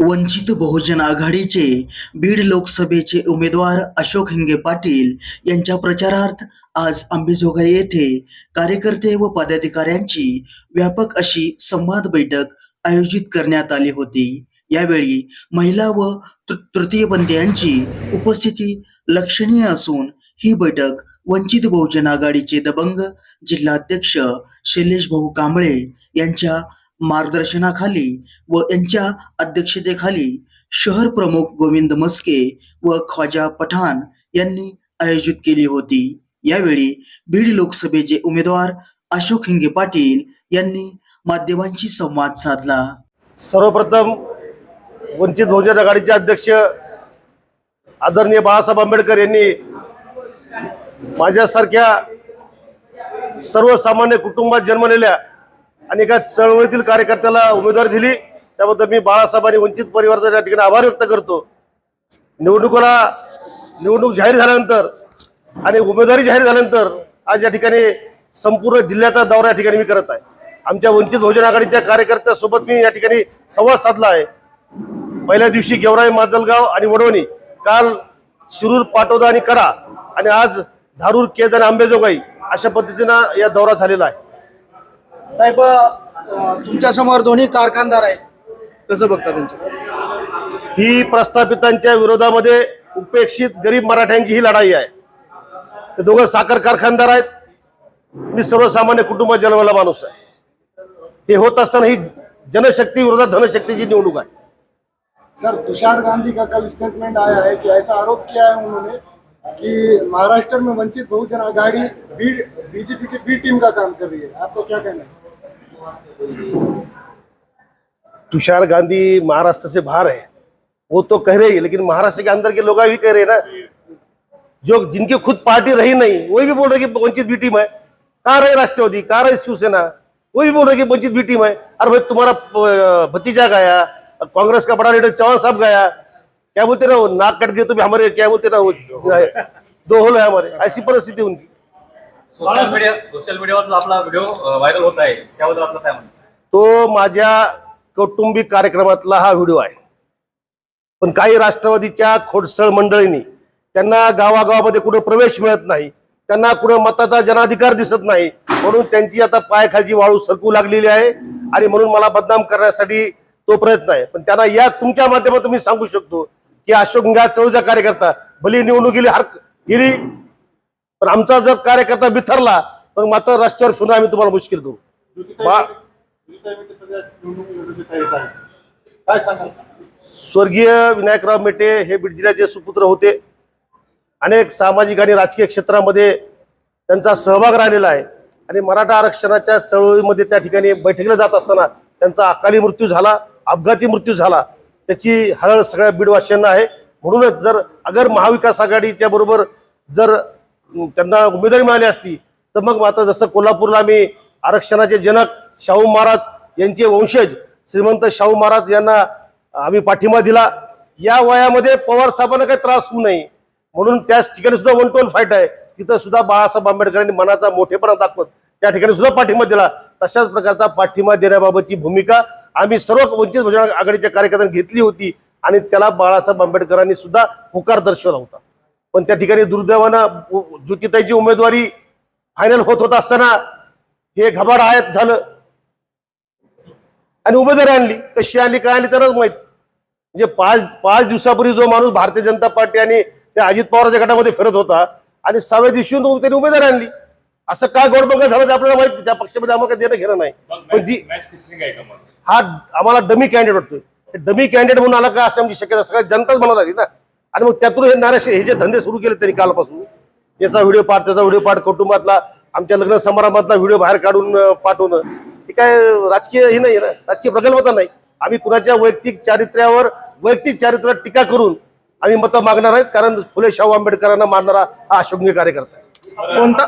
वंचित बहुजन आघाडीचे बीड लोकसभेचे उमेदवार अशोक हिंगे पाटील यांच्या प्रचारार्थ आज अंबेजोगाई येथे कार्यकर्ते व पदाधिकाऱ्यांची व्यापक अशी संवाद बैठक आयोजित करण्यात आली होती. यावेळी महिला व तृ- तृतीयपंथीयांची उपस्थिती लक्षणीय असून ही बैठक वंचित बहुजन आघाडीचे दबंग जिल्हाध्यक्ष शैलेश भाऊ कांबळे यांच्या मार्गदर्शनाखाली व यांच्या अध्यक्षतेखाली शहर प्रमुख गोविंद मस्के व ख्वाजा पठाण यांनी आयोजित केली होती. यावेळी बीड लोकसभेचे उमेदवार अशोक हिंगे पाटील यांनी माध्यमांशी संवाद साधला. सर्वप्रथम वंचित बहुजन आघाडीचे अध्यक्ष आदरणीय बाळासाहेब आंबेडकर यांनी माझ्यासारख्या सर्वसामान्य कुटुंबात जन्मलेल्या आणि एका चळवळीतील कार्यकर्त्याला उमेदवारी दिली. त्याबद्दल मी बाळासाहेब आणि वंचित परिवाराचा त्या ठिकाणी आभार व्यक्त करतो. निवडणुकीला निवडणूक जाहीर झाल्यानंतर आणि उमेदवारी जाहीर झाल्यानंतर आज या ठिकाणी संपूर्ण जिल्ह्याचा दौरा या ठिकाणी मी करत आहे. आमच्या वंचित बहुजन आघाडीच्या कार्यकर्त्यासोबत मी या ठिकाणी संवाद साधला आहे. पहिल्या दिवशी गेवराई माजलगाव आणि वडवणी काल शिरूर पाटोदा आणि करा आणि आज धारूर केज आणि आंबेजोगाई अशा पद्धतीनं या दौरा झालेला आहे. साहेब तुमच्यासमोर दोन्ही कारखानदार आहेत. कसं बघता त्यांच्या ही प्रस्थापितांच्या विरोधामध्ये उपेक्षित गरीब मराठ्यांची ही लढाई आहे. ते दोघं साखर कारखानदार आहेत. मी सर्वसामान्य कुटुंबात जन्मला माणूस आहे. हे होत असताना ही जनशक्ती विरोधात धनशक्तीची निवडणूक आहे. सर तुषार गांधी का कल स्टेटमेंट आया है कि ऐसा आरोप किया है उन्होंने? कि महाराष्ट्र में वंचित बहुजन आघाड़ी बी, बीजेपी की बी टीम का काम कर रही है। आपको क्या कहना है? तुषार गांधी महाराष्ट्र से बाहर है। वो तो कह रहे ही, लेकिन महाराष्ट्र के अंदर के लोग भी कह रहे हैं ना, जो जिनकी खुद पार्टी रही नहीं, वही भी बोल रहे कि वंचित भी टीम है। कहाँ रहे राष्ट्रवादी? कहाँ रहे शिवसेना? वही भी बोल रहे कि वंचित भी टीम है। अरे भाई, तुम्हारा भतीजा गया, कांग्रेस का बड़ा लीडर चौहान साहब गया। क्या बोलते ना नाक कट गए तो भी हमारे क्या बोलते ना दो होल है हमारे. ऐसी परिस्थिति उनकी सोशल मीडिया सोशल मीडियावर आपला व्हिडिओ व्हायरल होत आहे त्याबद्दल आपलं काय म्हणणं तो माझ्या कौटुंबिक कार्यक्रमातला हा व्हिडिओ आहे. पण काही राष्ट्रवादीच्या खोडसळ मंडळींनी त्यांना गावागावामध्ये कुठं प्रवेश मिळत नाही त्यांना कुठं मताचा जनाधिकार दिसत नाही म्हणून त्यांची आता पायाखालची वाळू सरकू लागलेली आहे. आणि म्हणून मला बदनाम करण्यासाठी तो प्रयत्न आहे. पण त्यांना या तुमच्या माध्यमातून मी सांगू शकतो की अशोक चळूचा कार्यकर्ता भली निवडणुकीली हार गेली. पण आमचा जर कार्यकर्ता बिथरला मग मात्र रस्त्यावर सुद्धा आम्ही तुम्हाला मुश्किल करू. निवडणूक. काय सांगाल? स्वर्गीय विनायकराव मेटे हे बीड जिल्ह्याचे सुपुत्र होते. अनेक सामाजिक आणि राजकीय क्षेत्रामध्ये त्यांचा सहभाग राहिलेला आहे. आणि मराठा आरक्षणाच्या चळवळीमध्ये त्या ठिकाणी बैठकीला जात असताना त्यांचा अकाली मृत्यू झाला अपघाती मृत्यू झाला. त्याची हळहळ सगळ्या बीडवासियांना आहे. म्हणूनच जर अगर महाविकास आघाडीच्या बरोबर जर त्यांना उमेदवारी मिळाली असती तर मग मात्र जसं कोल्हापूरला आम्ही आरक्षणाचे जनक शाहू महाराज यांचे वंशज श्रीमंत शाहू महाराज यांना आम्ही पाठिंबा दिला. या वयामध्ये पवार साहेबांना काही त्रास होऊ नये. म्हणून त्याच ठिकाणी सुद्धा वन टू वन फाईट आहे. तिथं सुद्धा बाळासाहेब आंबेडकरांनी मनाचा मोठेपणा दाखवत त्या ठिकाणी सुद्धा पाठिंबा दिला. तशाच प्रकारचा पाठिंबा देण्याबाबतची भूमिका आम्ही सर्व वंचित बहुजन आघाडीच्या कार्यकर्त्यांनी घेतली होती आणि त्याला बाळासाहेब आंबेडकरांनी सुद्धा होकार दर्शवला होता. पण त्या ठिकाणी दुर्दैवानं ज्योतिताईची उमेदवारी फायनल होत होत असताना हे घबाड आयात झालं. आणि उमेदवारी आणली. कशी आणली काय आणली तरच माहीत. म्हणजे पाच पाच दिवसापूर्वी जो माणूस भारतीय जनता पार्टी आणि त्या अजित पवारच्या गटामध्ये फिरत होता आणि सहाव्या दिवशी त्यांनी उमेदवारी आणली. असं काय गोडबंग झालं ते आपल्याला माहिती. त्या पक्षामध्ये आम्हाला काही देणं घेणं नाही पण जी हा आम्हाला डमी कॅन्डिडेट वाटतोय. डमी कॅन्डिडेट म्हणून आला का अशी आमची शक्यता सगळ्या जनताच म्हणत आली ना. आणि मग त्यातून हे नाराशे हे जे धंदे सुरू केले त्यांनी कालपासून याचा व्हिडिओ पाठ त्याचा व्हिडिओ पाठ कुटुंबातला आमच्या लग्न समारंभातला व्हिडिओ बाहेर काढून पाठवणं हे काय राजकीय हे नाही ना. राजकीय प्रगल्भता नाही. आम्ही कुणाच्या वैयक्तिक चारित्र्यावर वैयक्तिक चारित्र्यावर टीका करून आम्ही मतं मागणार आहेत. कारण फुले शाहू आंबेडकरांना मानणारा हा अशोकनीय कार्यकर्ता आहे. कोणता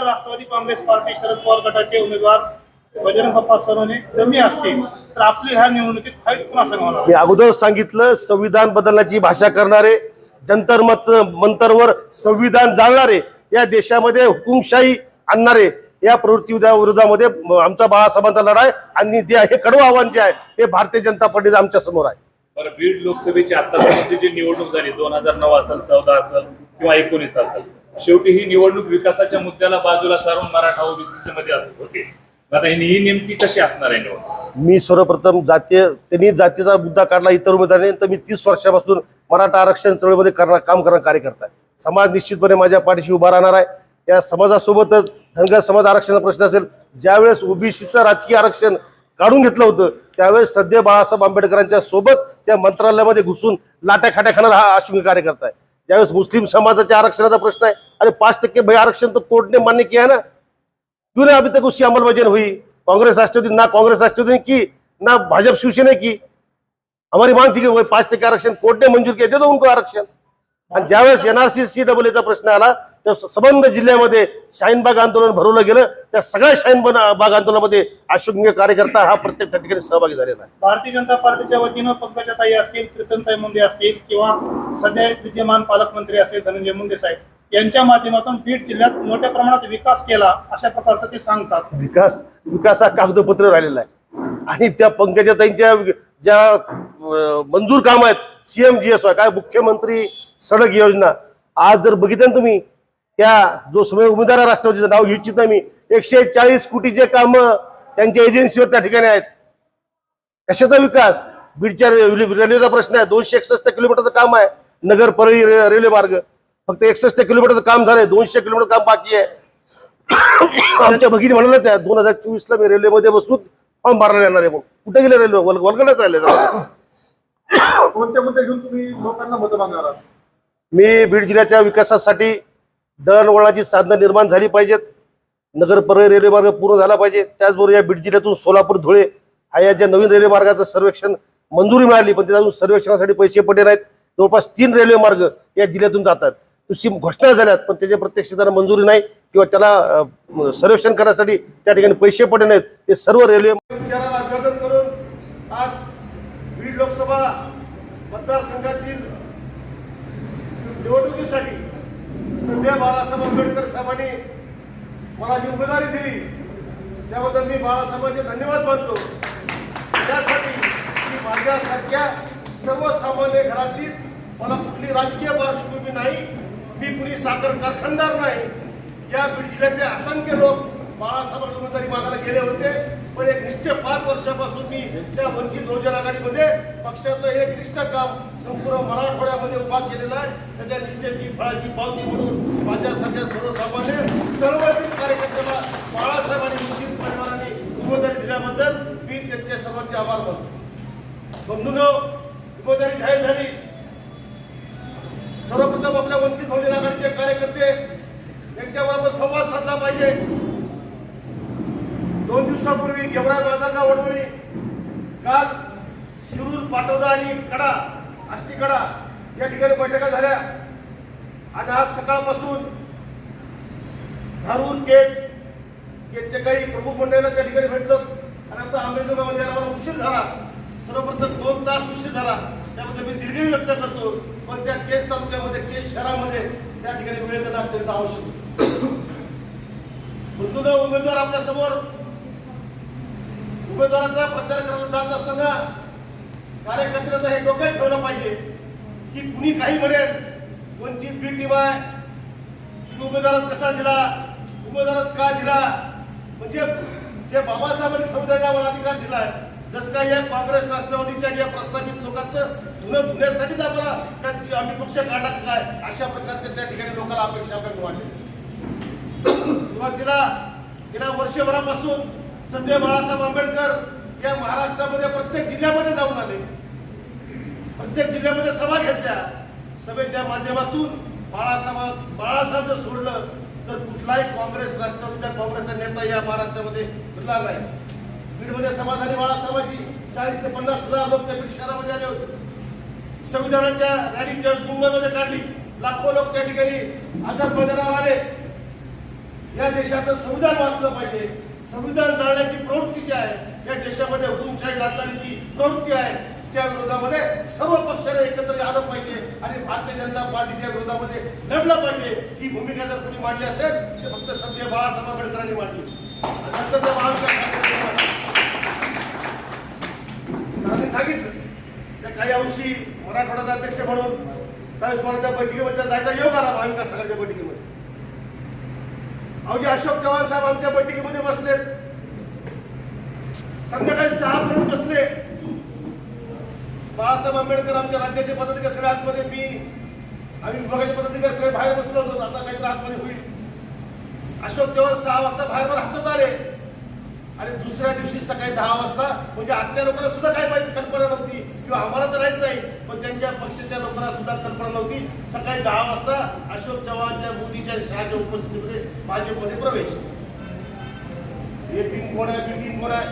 राष्ट्रवादी काँग्रेस पार्टी शरद पवार गटाचे उमेदवार बजरंग बाप्पा सोनवणे कमी असतील तर आपली ह्या निवडणुकीत फाईट कुणासंग होणार? मी अगोदर सांगितलं संविधान बदलण्याची भाषा करणारे जंतर मत मंतरवर संविधान जाळणारे या देशामध्ये हुकुमशाही आणणारे या प्रवृत्ती विरोधामध्ये म- आमचा बाळासाहेबांचा लढा आहे आणि ते हे कडवं आव्हान जे आहे हे भारतीय जनता पार्टीचं आमच्यासमोर आहे. बरं बीड लोकसभेची आतापर्यंतची जी निवडणूक झाली दोन हजार नऊ असेल चौदा असेल किंवा एकोणीस असेल शेवटी ही निवडणूक विकासाच्या मुद्द्याला बाजूला सारून मराठा ओबीसीच्या मध्ये होते आता ही नेमकी कशी असणार आहे निवडणूक? मी सर्वप्रथम जातीय त्यांनी जातीचा मुद्दा काढला इतर उमेदवारांनी तर मी तीस वर्षापासून मराठा आरक्षण चळवळीमध्ये करणार काम करणार कार्यकर्ता आहे. समाज निश्चितपणे माझ्या पाठीशी उभा राहणार आहे. या समाजासोबतच धनगर समाज आरक्षणाचा प्रश्न असेल ज्यावेळेस ओबीसीचं राजकीय आरक्षण काढून घेतलं होतं त्यावेळेस सध्या बाळासाहेब आंबेडकरांच्या सोबत त्या मंत्रालयामध्ये घुसून लाट्या खाट्या खाणारा हा अश्विनी कार्यकर्ता आहे. ज्यावेळेस मुस्लिम समाजाच्या आरक्षणाचा प्रश्न आहे आणि पाच टक्के भय आरक्षण तर कोर्टने मान्य किया ना? क्यों नहीं अभी तक उसकी अमलबजानी हुई। कांग्रेस राष्ट्रवादी ना कांग्रेस राष्ट्रवादी ने की ना भाजपा शिवसेना की। हमारी मांग थी कि वो टक्के आरक्षण कोर्ट ने मंजूर किया दे दो उनको आरक्षण। आणि ज्यावेळेस एनआरसी सी डबल एचा प्रश्न आला त्या संबंध जिल्ह्यामध्ये शाहीनबाग आंदोलन भरवलं गेलं त्या सगळ्या शाहीन बाग आंदोलनामध्ये अशोक कार्यकर्ता हा प्रत्येक त्या ठिकाणी सहभागी झालेला आहे. भारतीय जनता पार्टीच्या वतीनं पंकजाताई असतील प्रीतमताई मुंडे असतील किंवा सध्या विद्यमान पालकमंत्री असतील धनंजय मुंडे साहेब यांच्या माध्यमातून बीड जिल्ह्यात मोठ्या प्रमाणात विकास केला अशा प्रकारचं ते सांगतात. विकास विकास हा कागदपत्र राहिलेला आहे. आणि त्या पंकजाताईंच्या ज्या मंजूर काम आहेत सीएम जी एस काय मुख्यमंत्री सडक योजना आज जर बघितलं ना तुम्ही त्या जो समय उमेदवार राष्ट्रवादीचं नाव घेऊ इच्छित नाही मी. एकशे चाळीस कोटीचे काम त्यांच्या एजन्सीवर त्या ठिकाणी आहेत. कशाचा विकास? बीडच्या रेल्वेचा प्रश्न आहे. दोनशे एकसष्ट किलोमीटरचं काम आहे. नगर परळी रेल्वे मार्ग. फक्त एकसष्ट किलोमीटरचं काम झालंय दोनशे किलोमीटर काम बाकी आहे. आमच्या भगिनी म्हणाल्या त्या दोन हजार चोवीस ला मी रेल्वेमध्ये बसून फॉर्म भरायला येणार आहे म्हणून. कुठे गेले रेल्वे वल- वल्गडच राहिले जरा. कोणते मुद्दे घेऊन तुम्ही लोकांना मतं मागणार आहात? मी बीड जिल्ह्याच्या विकासासाठी दळणवळणाची साधनं निर्माण झाली पाहिजेत. नगर रेल्वे मार्ग पूर्ण झाला पाहिजे. त्याचबरोबर या बीड जिल्ह्यातून सोलापूर धुळे हा या ज्या नवीन रेल्वे मार्गाचं सर्वेक्षण मंजुरी मिळाली पण त्याच्या अजून सर्वेक्षणासाठी पैसे पडले नाहीत. जवळपास तीन रेल्वे मार्ग या जिल्ह्यातून जातात. तशी घोषणा झाल्यात पण त्याच्या प्रत्यक्ष त्यांना मंजुरी नाही किंवा त्याला सर्वेक्षण करण्यासाठी त्या ठिकाणी पैसे पडले नाहीत. ते सर्व रेल्वे करून आज बीड लोकसभा मतदारसंघातील निवडणुकीसाठी सध्या बाळासाहेब आंबेडकर साहेबांनी मला जी उमेदवारी दिली. त्याबद्दल मी बाळासाहेबांचे धन्यवाद मानतो. त्यासाठी मी माझ्यासारख्या सर्वसामान्य घरातील मला कुठली राजकीय पार्श्वभूमी नाही. मी कुणी साखर कारखानदार नाही. या बीड जिल्ह्यातले असंख्य लोक बाळासाहेब उमेदवारी मागायला गेले होते. पण एक निष्ठ पाच वर्षापासून मी त्या वंचित बहुजन आघाडीमध्ये पक्षाचं एक निष्ठ काम संपूर्ण मराठवाड्यामध्ये उभा केलेला आहे. त्याच्या निष्ठेची फळाची पावती म्हणून माझ्यासारख्या सर्वसामान्य चळवळीतील कार्यकर्त्याला बाळासाहेब आणि परिवाराने उमेदवारी दिल्याबद्दल मी त्यांचे सर्वांचे आभार मानतो. बंधूनो उमेदवारी जाहीर झाली सर्वप्रथम आपल्या वंचित बहुजन आघाडीचे कार्यकर्ते यांच्याबरोबर संवाद साधला पाहिजे दोन दिवसापूर्वी गेवरा वडवणे काल शिरूर पाटोदा आणि कडा आष्टी कडा या ठिकाणी बैठका झाल्या. आणि आज सकाळपासून धारूर केज केजचे काही प्रमुख मंडळीला त्या ठिकाणी भेटलो. आणि आता आंबेजोगामध्ये आम्हाला उशीर झाला. सर्वप्रथम दोन तास उशीर झाला. त्याबद्दल मी दिलगिरी व्यक्त करतो. पण त्या केस तालुक्यामध्ये केस शहरामध्ये त्या ठिकाणी वेळ देणं अत्यंत आवश्यक. आहे. उमेदवार आपल्यासमोर उमेदवारांचा प्रचार करायला जात असताना कार्यकर्त्यांना हे डोक्यात ठेवलं पाहिजे की कुणी काही म्हणेल वंचित बी टीम आहे उमेदवारात कसा दिला उमेदवारात का दिला? म्हणजे जे बाबासाहेबांनी संविधानाला अधिकार दिलाय जसं काय या काँग्रेस राष्ट्रवादीच्या या प्रस्तावित लोकांचं धुणं धुण्यासाठीच आम्हाला काय आम्ही पक्ष काढा काय? अशा प्रकारचे त्या ठिकाणी लोकांना अपेक्षा आपण वाटते सुरुवातीला गेल्या वर्षभरापासून संजय बाळासाहेब आंबेडकर या महाराष्ट्रामध्ये प्रत्येक जिल्ह्यामध्ये जाऊन आले. प्रत्येक जिल्ह्यामध्ये सभा घेतल्या. सभेच्या माध्यमातून बाळासाहेब बाळासाहेब जर सोडलं तर कुठलाही काँग्रेस राष्ट्रवादीच्या काँग्रेसचा नेता या महाराष्ट्रामध्ये फिरणार नाही. बीडमध्ये सभा झाली बाळासाहेबांची. चाळीस ते पन्नास हजार लोक त्या बीड शहरामध्ये आले होते. संविधानाच्या रॅली चर्च मुंबईमध्ये काढली. लाखो लोक त्या ठिकाणी आझाद मैदानावर आले. या देशाचं संविधान वाचलं पाहिजे. संविधान जाळण्याची प्रवृत्ती जी आहे या देशामध्ये हुकुमशाही लादणारीची प्रवृत्ती आहे त्या विरोधामध्ये सर्व पक्षाने एकत्र आलं पाहिजे आणि भारतीय जनता पार्टीच्या विरोधामध्ये लढलं पाहिजे. ही भूमिका जर कोणी मांडली असेल तर फक्त संजय बाळासाहेब आंबेडकरांनी मांडली. नंतर सांगितलं त्या काही अंशी मराठवाड्याचा अध्यक्ष म्हणून त्यावेळेस मला त्या बैठकीमध्ये जायचा योग आला महाविकास आघाडीच्या बैठकीमध्ये. अवजी अशोक चव्हाण साहेब आमच्या बैठकीमध्ये बसले. संध्याकाळी सहा पर्यंत बसले. बाळासाहेब आंबेडकर आमच्या राज्याचे पदाधिकारी सगळे आतमध्ये मी. आम्ही विभागाचे पदाधिकारी सगळे बाहेर बसलो होतो. आता काहीतरी आतमध्ये होईल. अशोक चव्हाण सहा वाजता बाहेर हसत आले. आणि दुसऱ्या दिवशी सकाळी दहा वाजता म्हणजे आतल्या लोकांना सुद्धा काय माहिती कल्पना नव्हती. किंवा आम्हाला तर राहत नाही पण त्यांच्या पक्षाच्या लोकांना सुद्धा कल्पना नव्हती. सकाळी दहा वाजता अशोक चव्हाण त्या मोदीच्या शहाच्या उपस्थितीमध्ये भाजपमध्ये प्रवेश. हे टीम कोण आहे? बी टीम कोण आहे?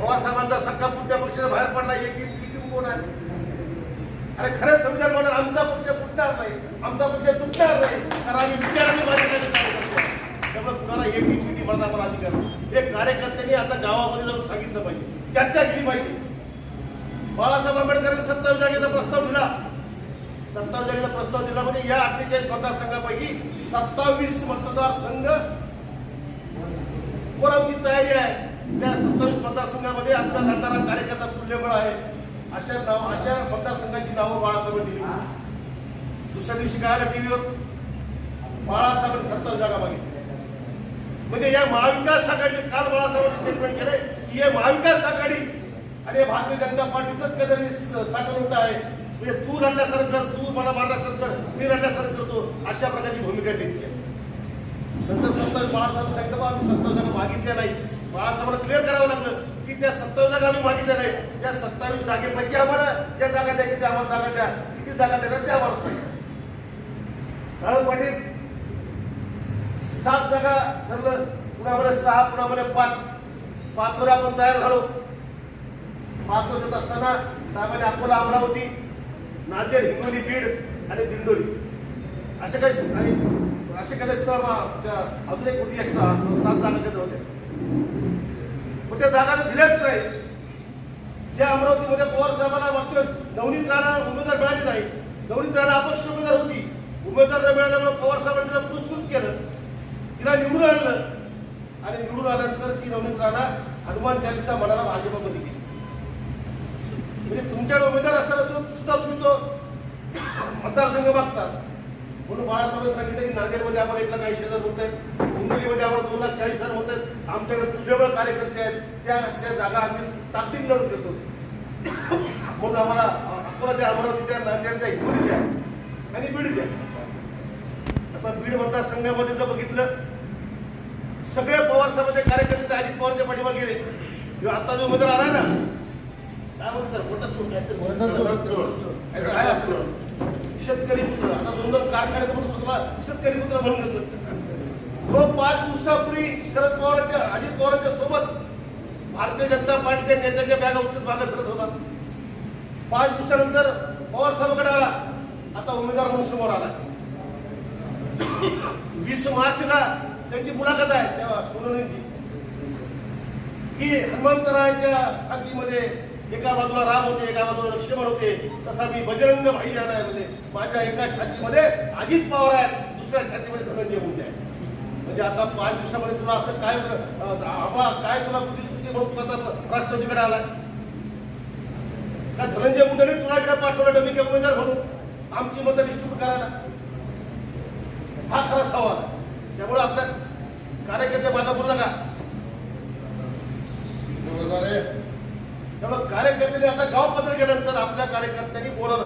पवार साहेबांचा सख्खा पुढच्या पक्षाच्या बाहेर पडला. हे टीम ती टीम कोण आहे? अरे खरंच संविधान म्हणून आमचा पक्ष फुटणार नाही आमचा पक्ष तुटणार नाही कारण आम्ही विचाराने आणि त्यामुळे कुणाला एक टीम टीम म्हणता मला अधिकार नाही. हे कार्यकर्त्यांनी आता गावामध्ये जाऊन सांगितलं पाहिजे. चर्चा केली पाहिजे. बाळासाहेब आंबेडकरांनी सत्तावीस जागेचा प्रस्ताव दिला. सत्तावीस जागेचा प्रस्ताव दिला म्हणजे या अठ्ठेचाळीस मतदारसंघापैकी सत्तावीस मतदारसंघ वर तयारी आहे? त्या सत्तावीस मतदारसंघामध्ये आमचा लढणारा कार्यकर्ता तुल्यबळ आहे. अशा नाव अशा मतदारसंघाची नावं बाळासाहेब दिली. दुसऱ्या दिवशी काय आलं टीव्हीवर? बाळासाहेबांनी सत्तावीस जागा मागितली म्हणजे या महाविकास आघाडीने काल बाळासाहेबांनी स्टेटमेंट केले की हे महाविकास आघाडी आणि भारतीय जनता पार्टीचंच काहीतरी साठवणूक आहे. म्हणजे तू लढण्यासारखं कर तू मला मारण्यासारखं कर मी लढण्यासारखं करतो अशा प्रकारची भूमिका त्यांची आहे. नंतर सत्तावीस बाळासाहेब सांगितलं बा आम्ही सत्तावीस जागा मागितल्या नाही बाळासाहेबांना क्लिअर करावं लागलं की त्या सत्तावीस जागा आम्ही मागितल्या नाही त्या सत्तावीस जागेपैकी आम्हाला ज्या जागा द्यायची त्या आम्हाला जागा द्या. किती जागा देणार त्या आम्हाला सांगितलं कारण पाटील सात जागा ठरलं पुण्यामध्ये सहा पुण्यामध्ये पाच. पाचवर आपण तयार झालो. पाहतो देत असताना साहेबांनी अकोला अमरावती नांदेड हिंगोली बीड आणि दिंडोरी. असे काही आणि असे काही अजून एक होती एक्स्ट्रा सात जागा होते होत्या. पण त्या जागा दिल्याच नाही. ज्या अमरावतीमध्ये पवार साहेबांना मागच्या नवनीत राणा उमेदवार मिळाली नाही. नवनीत राणा अपक्ष उमेदवार होती. उमेदवार न मिळाल्यामुळे पवार साहेबांनी तिला पुरस्कृत केलं. तिला निवडून आणलं. आणि निवडून आल्यानंतर ती नवनीत राणा हनुमान चालिसा म्हणाला भाजपामध्ये गेली. म्हणजे तुमच्याकडे उमेदवार असताना सुद्धा तुम्ही तो मतदारसंघ मागतात म्हणून बाळासाहेब सांगितलं की नांदेडमध्ये आम्हाला एक लाख ऐंशी हजार होत आहेत हिंगोलीमध्ये आम्हाला दोन लाख चाळीस हजार होत आहेत. आमच्याकडे तुझ्यामुळे कार्यकर्ते आहेत. त्या त्या जागा आम्ही ताकदीने लढू शकतो. म्हणून आम्हाला अकोला द्या अमरावती त्या नांदेड द्या हिंगोली द्या आणि बीड द्या आता बीड मतदारसंघामध्ये जर बघितलं सगळे पवार साहेबांचे कार्यकर्ते त्या अजित पवारच्या पाठीमागे गेले किंवा आता जो उमेदवार आला ना शेतकरी पुत्र आता दोन दोन कारखान्याचं म्हणून स्वतःला शेतकरी पुत्र म्हणून घेतो पाच दिवसापूर्वी शरद पवारांच्या अजित पवारांच्या सोबत भारतीय जनता पार्टीच्या नेत्याच्या बॅगा उचलत मागे करत होता पाच दिवसानंतर पवार साहेबांकडे आला आता उमेदवार म्हणून समोर आला वीस मार्चला त्यांची मुलाखत आहे त्या सोनवणीची की हनुमंतरायाच्या छातीमध्ये एका बाजूला राम होते एका बाजूला लक्ष्मण होते. तसा मी बजरंग भाई जाणार म्हणजे माझ्या एका छातीमध्ये अजित पवार आहेत. दुसऱ्या छातीमध्ये धनंजय मुंडे आहे म्हणजे आता पाच दिवसामध्ये तुला असं काय आबा काय तुला बुद्धी म्हणून आता राष्ट्रवादीकडे आला का धनंजय मुंडेने तुला इकडे पाठवलं डमी उमेदवार म्हणून? आमची मतं डिस्ट्रीब्यूट करायला हा खरा सवाल. त्यामुळे आपल्या कार्यकर्ते माझा बोलला का त्यामुळे कार्यकर्त्यांनी आता गाव पत्र केल्यानंतर आपल्या कार्यकर्त्यांनी बोलावलं.